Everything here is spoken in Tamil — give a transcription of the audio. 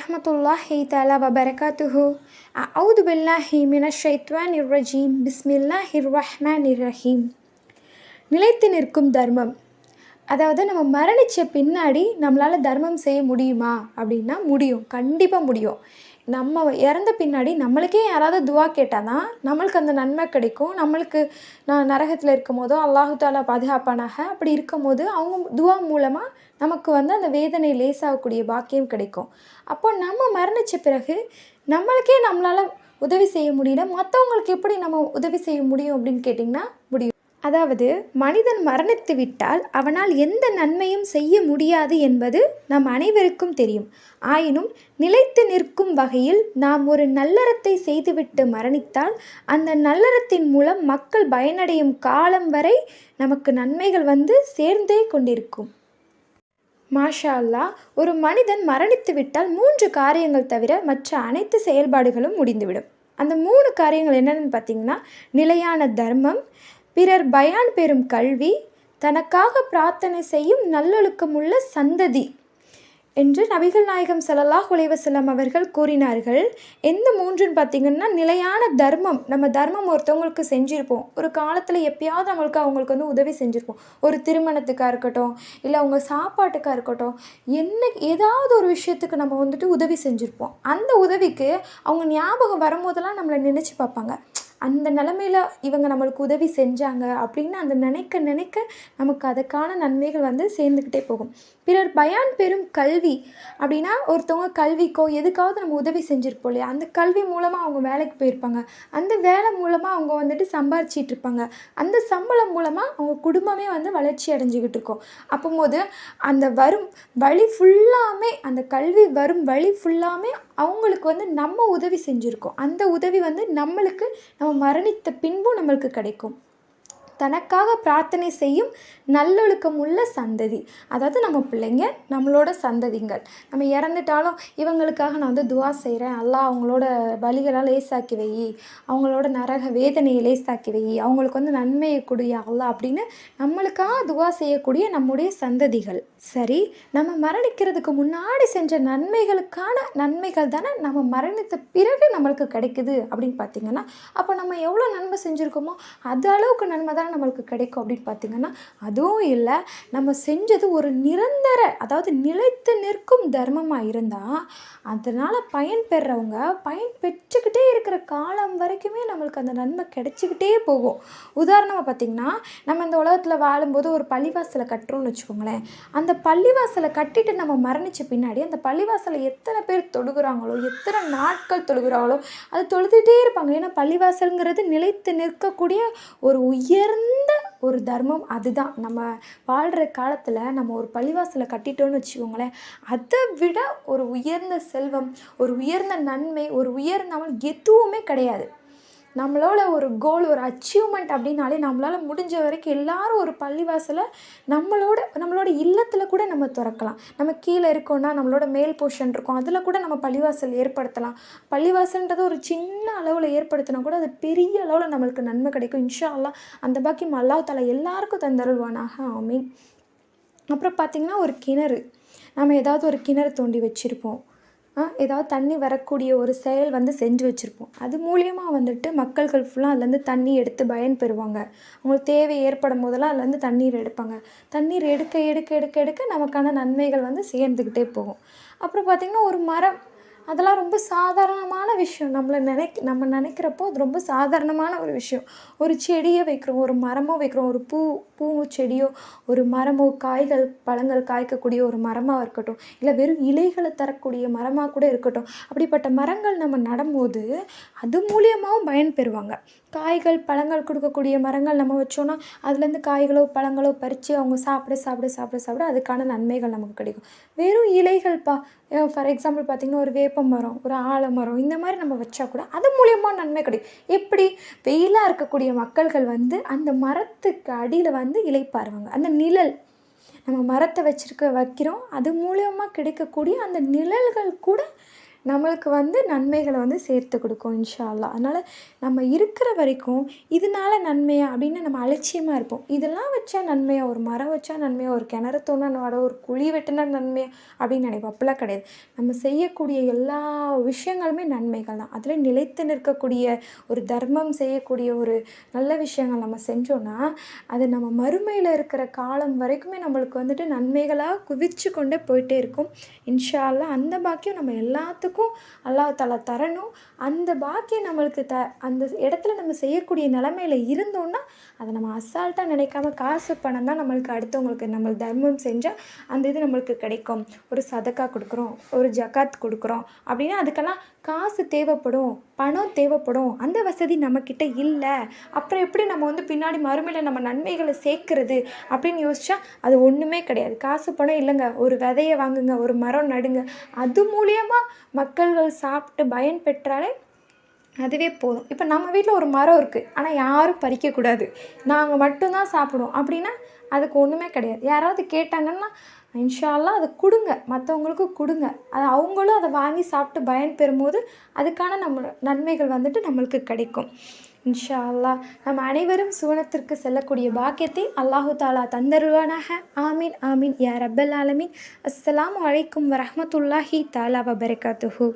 வரஹமத்துல்லாஹி தஆலா வபரகாத்துஹு. அவுது பில்லாஹி மினஷ் ஷைத்வானிர் ரஜீம். பிஸ்மில்லாஹிர் ரஹ்மானிர் ரஹீம். நிலைத்து நிற்கும் தர்மம். அதாவது நம்ம மரணித்த பின்னாடி நம்மளால் தர்மம் செய்ய முடியுமா? அப்படின்னா முடியும். கண்டிப்பாக முடியும். நம்ம இறந்த பின்னாடி நம்மளுக்கே யாராவது துவா கேட்டால் தான் நம்மளுக்கு அந்த நன்மை கிடைக்கும். நம்மளுக்கு நான் நரகத்தில் இருக்கும் போதோ அல்லாஹு தாலா பாதுகாப்பானாக. அப்படி இருக்கும் போது அவங்க துவா மூலமாக நமக்கு வந்து அந்த வேதனை லேசாகக்கூடிய பாக்கியம் கிடைக்கும். அப்போ நம்ம மரணித்த பிறகு நம்மளுக்கே நம்மளால் உதவி செய்ய முடியல. மற்றவங்களுக்கு எப்படி நம்ம உதவி செய்ய முடியும் அப்படின்னு கேட்டிங்கன்னா முடியும். அதாவது மனிதன் மரணித்து விட்டால் அவனால் எந்த நன்மையும் செய்ய முடியாது என்பது நம் அனைவருக்கும் தெரியும். ஆயினும் நிலைத்து நிற்கும் வகையில் நாம் ஒரு நல்லறத்தை செய்துவிட்டு மரணித்தால் அந்த நல்லறத்தின் மூலம் மக்கள் பயனடையும் காலம் வரை நமக்கு நன்மைகள் வந்து சேர்ந்தே கொண்டிருக்கும். மாஷா அல்லா ஒரு மனிதன் மரணித்து விட்டால் மூன்று காரியங்கள் தவிர மற்ற அனைத்து செயல்பாடுகளும் முடிந்துவிடும். அந்த மூணு காரியங்கள் என்னென்னு பார்த்தீங்கன்னா நிலையான தர்மம் பிறர் பயான் பெறும் கல்வி தனக்காக பிரார்த்தனை செய்யும் நல்லொழுக்கமுள்ள சந்ததி என்று நபிகள் நாயகம் ஸல்லல்லாஹு அலைஹி அவர்கள் கூறினார்கள். எந்த மூன்றுன்னு பார்த்தீங்கன்னா நிலையான தர்மம் நம்ம தர்மம் ஒருத்தவங்களுக்கு செஞ்சுருப்போம். ஒரு காலத்தில் எப்பயாவது அவங்களுக்கு அவங்களுக்கு வந்து உதவி செஞ்சுருப்போம். ஒரு திருமணத்துக்காக இருக்கட்டும் இல்லை அவங்க சாப்பாட்டுக்காக இருக்கட்டும் என்ன ஏதாவது ஒரு விஷயத்துக்கு நம்ம வந்துட்டு உதவி செஞ்சுருப்போம். அந்த உதவிக்கு அவங்க ஞாபகம் வரும்போதெல்லாம் நம்மளை நினச்சி பார்ப்பாங்க. அந்த நிலமையில இவங்க நம்மளுக்கு உதவி செஞ்சாங்க அப்படின்னு அந்த நினைக்க நினைக்க நமக்கு அதுக்கான நன்மைகள் வந்து சேர்ந்துக்கிட்டே போகும். பிறர் பயான் பெறும் கல்வி அப்படின்னா ஒருத்தவங்க கல்விக்கோ எதுக்காவது நம்ம உதவி செஞ்சுருப்போம் இல்லையா? அந்த கல்வி மூலமாக அவங்க வேலைக்கு போயிருப்பாங்க. அந்த வேலை மூலமாக அவங்க வந்துட்டு சம்பாரிச்சிட்டு இருப்பாங்க. அந்த சம்பளம் மூலமாக அவங்க குடும்பமே வந்து வளர்ச்சி அடைஞ்சிக்கிட்டு இருக்கும். அப்போது அந்த வரும் வழி ஃபுல்லாமே அந்த கல்வி வரும் வழி ஃபுல்லாமே அவங்களுக்கு வந்து நம்ம உதவி செஞ்சுருக்கோம். அந்த உதவி வந்து நம்மளுக்கு நம்ம மரணித்த பின்பும் நம்மளுக்கு கிடைக்கும். தனக்காக பிரார்த்தனை செய்யும் நல்லொழுக்கம் உள்ள சந்ததி. அதாவது நம்ம பிள்ளைங்க நம்மளோட சந்ததிங்கள் நம்ம இறந்துட்டாலும் இவங்களுக்காக நான் வந்து துவா செய்கிறேன் அல்லா அவங்களோட வழிகளை லேசாக்கி வை அவங்களோட நரக வேதனையை லேசாக்கி வை அவங்களுக்கு வந்து நன்மையை கொடிய அல்லா அப்படின்னு நம்மளுக்காக துவா செய்யக்கூடிய நம்முடைய சந்ததிகள். சரி நம்ம மரணிக்கிறதுக்கு முன்னாடி செஞ்ச நன்மைகளுக்கான நன்மைகள் தானே நம்ம மரணித்த பிறகு நம்மளுக்கு கிடைக்குது அப்படின்னு பார்த்தீங்கன்னா அப்போ நம்ம எவ்வளோ நன்மை செஞ்சுருக்கோமோ அது அளவுக்கு நன்மை தானே. நம்மளுக்கு கிடைக்கும் அப்படின்னு பார்த்தீங்கன்னா அதுவும் இல்லை. நம்ம செஞ்சது ஒரு நிரந்தர அதாவது நிலைத்து நிற்கும் தர்மமாக இருந்தால் அதனால் பயன் பெறவங்க பயன் பெற்றுக்கிட்டே இருக்கிற காலம் வரைக்குமே நம்மளுக்கு அந்த நன்மை கிடைச்சிக்கிட்டே போகும். உதாரணமாக பார்த்திங்கன்னா நம்ம இந்த உலகத்தில் வாழும்போது ஒரு பள்ளிவாசலை கட்டுறோம்னு வச்சுக்கோங்களேன். அந்த பள்ளிவாசலை கட்டிட்டு நம்ம மரணித்த பின்னாடி அந்த பள்ளிவாசலை எத்தனை பேர் தொழுகிறாங்களோ எத்தனை நாட்கள் தொழுகிறாங்களோ அது தொழுதுகிட்டே இருப்பாங்க. ஏன்னா பள்ளிவாசலுங்கிறது நிலைத்து நிற்கக்கூடிய ஒரு உயர்ந்த ஒரு தர்மம் அதுதான். நம்ம வாழ்கிற காலத்தில் நம்ம ஒரு பள்ளிவாசலை கட்டிட்டோன்னு வச்சுக்கோங்களேன் அதை விட ஒரு உயர்ந்த செல்வம் ஒரு உயர்ந்த நன்மை ஒரு உயர்ந்தவன் எதுவுமே கிடையாது. நம்மளோட ஒரு கோல் ஒரு அச்சீவ்மெண்ட் அப்படின்னாலே நம்மளால் முடிஞ்ச வரைக்கும் எல்லாரும் ஒரு பள்ளிவாசலை நம்மளோட நம்மளோட இல்லத்தில் கூட நம்ம திறக்கலாம். நம்ம கீழே இருக்கோம்னா நம்மளோட மேல் போர்ஷன் இருக்கும். அதில் கூட நம்ம பள்ளிவாசல் ஏற்படுத்தலாம். பள்ளிவாசல்ன்றது ஒரு சின்ன அளவில் ஏற்படுத்தினா கூட அது பெரிய அளவில் நம்மளுக்கு நன்மை கிடைக்கும். இன்ஷா அல்லா அந்த பாக்கியம் அல்லாஹ் தலா எல்லாருக்கும் தந்தருள்வானாக. ஆமீன். அப்புறம் பார்த்திங்கன்னா ஒரு கிணறு. நம்ம ஏதாவது ஒரு கிணறு தோண்டி வச்சுருப்போம். ஏதாவது தண்ணி வரக்கூடிய ஒரு செயல் வந்து செஞ்சு வச்சுருப்போம். அது மூலியமாக வந்துட்டு மக்கள்கள் ஃபுல்லாக அதுலேருந்து தண்ணி எடுத்து பயன்பெறுவாங்க. அவங்களுக்கு தேவை ஏற்படும் போதெல்லாம் அதுலேருந்து தண்ணீர் எடுப்பாங்க. தண்ணீர் எடுக்க எடுக்க எடுக்க எடுக்க நமக்கான நன்மைகள் வந்து சேர்ந்துக்கிட்டே போகும். அப்புறம் பார்த்திங்கன்னா ஒரு மரம் அதெல்லாம் ரொம்ப சாதாரணமான விஷயம். நம்மளை நினைக்க நம்ம நினைக்கிறப்போ அது ரொம்ப சாதாரணமான ஒரு விஷயம். ஒரு செடியை வைக்கிறோம் ஒரு மரமோ வைக்கிறோம் ஒரு பூ பூவும் செடியோ ஒரு மரமோ காய்கள் பழங்கள் காய்க்கக்கூடிய ஒரு மரமாக இருக்கட்டும் இல்லை வெறும் இலைகளை தரக்கூடிய மரமாக கூட இருக்கட்டும் அப்படிப்பட்ட மரங்கள் நம்ம நடும்போது அது மூலியமாகவும் பயன் பெறுவாங்க. காய்கள் பழங்கள் கொடுக்கக்கூடிய மரங்கள் நம்ம வச்சோன்னா அதுலேருந்து காய்களோ பழங்களோ பறித்து அவங்க சாப்பிட சாப்பிட சாப்பிட சாப்பிட அதுக்கான நன்மைகள் நமக்கு கிடைக்கும். வெறும் இலைகள்ப்பா. ஃபார் எக்ஸாம்பிள் பார்த்திங்கன்னா ஒரு வே வேப்ப மரம் ஒரு ஆலமரம் இந்த மாதிரி நம்ம வச்சா கூட அது மூலியமாக நன்மை கிடைக்கும். எப்படி? வெயிலாக இருக்கக்கூடிய மக்கள்கள் வந்து அந்த மரத்துக்கு அடியில் வந்து இலைப்பாருவாங்க. அந்த நிழல். நம்ம மரத்தை வச்சுருக்க வைக்கிறோம். அது மூலியமாக கிடைக்கக்கூடிய அந்த நிழல்கள் கூட நம்மளுக்கு வந்து நன்மைகளை வந்து சேர்த்து கொடுக்கும் இன்ஷால்லா அதனால் நம்ம இருக்கிற வரைக்கும் இதனால நன்மையா அப்படின்னு நம்ம அலட்சியமாக இருப்போம். இதெல்லாம் வச்சா நன்மையா ஒரு மரம் வச்சா நன்மையா ஒரு கிணறு தோணா ஒரு குழி வெட்டினா நன்மையா அப்படின்னு நினைப்போம். அப்படிலாம் கிடையாது. நம்ம செய்யக்கூடிய எல்லா விஷயங்களுமே நன்மைகள் தான். அதில் நிலைத்து நிற்கக்கூடிய ஒரு தர்மம் செய்யக்கூடிய ஒரு நல்ல விஷயங்கள் நம்ம செஞ்சோன்னா அது நம்ம மறுமையில் இருக்கிற காலம் வரைக்குமே நம்மளுக்கு வந்துட்டு நன்மைகளாக குவிச்சு கொண்டே போயிட்டே இருக்கும். இன்ஷால்லா அந்த பாக்கியம் நம்ம எல்லாத்துக்கும் அல்லாஹ் தஆலா தரணும். அந்த பாக்கியம் நம்மளுக்கு த அந்த இடத்துல நம்ம செய்யக்கூடிய நிலமையில இருந்தோம்னா அதை நம்ம அசால்ட்டாக நினைக்காம காசு பணம் தான் நம்மளுக்கு அடுத்தவங்களுக்கு நம்ம தர்மம் செஞ்சால் அந்த இது நம்மளுக்கு கிடைக்கும். ஒரு சதக்கா கொடுக்குறோம் ஒரு ஜகாத் கொடுக்குறோம் அப்படின்னா அதுக்கெல்லாம் காசு தேவைப்படும் பணம் தேவைப்படும். அந்த வசதி நம்மக்கிட்ட இல்லை. அப்புறம் எப்படி நம்ம வந்து பின்னாடி மறுமையில் நம்ம நன்மைகளை சேர்க்கறது அப்படின்னு யோசிச்சா அது ஒன்றுமே கிடையாது. காசு பணம் இல்லைங்க. ஒரு விதையை வாங்குங்க ஒரு மரம் நடுங்க. அது மூலியமாக மக்கள்கள் சாப்பிட்டு பயன் பெற்றாலே அதுவே போதும். இப்போ நம்ம வீட்டில் ஒரு மரம் இருக்குது ஆனால் யாரும் பறிக்கக்கூடாது. நாங்கள் மட்டும்தான் சாப்பிடுவோம். அப்படின்னா அதுக்கு ஒன்றுமே கிடையாது. யாராவது கேட்டாங்கன்னா இன்ஷால்லாம் அதை கொடுங்க. மற்றவங்களுக்கு கொடுங்க. அது அவங்களும் அதை வாங்கி சாப்பிட்டு பயன் பெறும்போது அதுக்கான நம்ம நன்மைகள் வந்துட்டு நம்மளுக்கு கிடைக்கும். இன்ஷா அல்லாஹ் நம் அனைவரும் சுவனத்திற்கு செல்லக்கூடிய பாக்கியத்தை அல்லாஹு தாலா தந்தருவானாக ஆமீன் ஆமீன். யா ரப்பல் ஆலமீன். அஸ்ஸலாமு வலைக்கும் வரமத்துல்லாஹி தாலா வபரகாத்துஹு.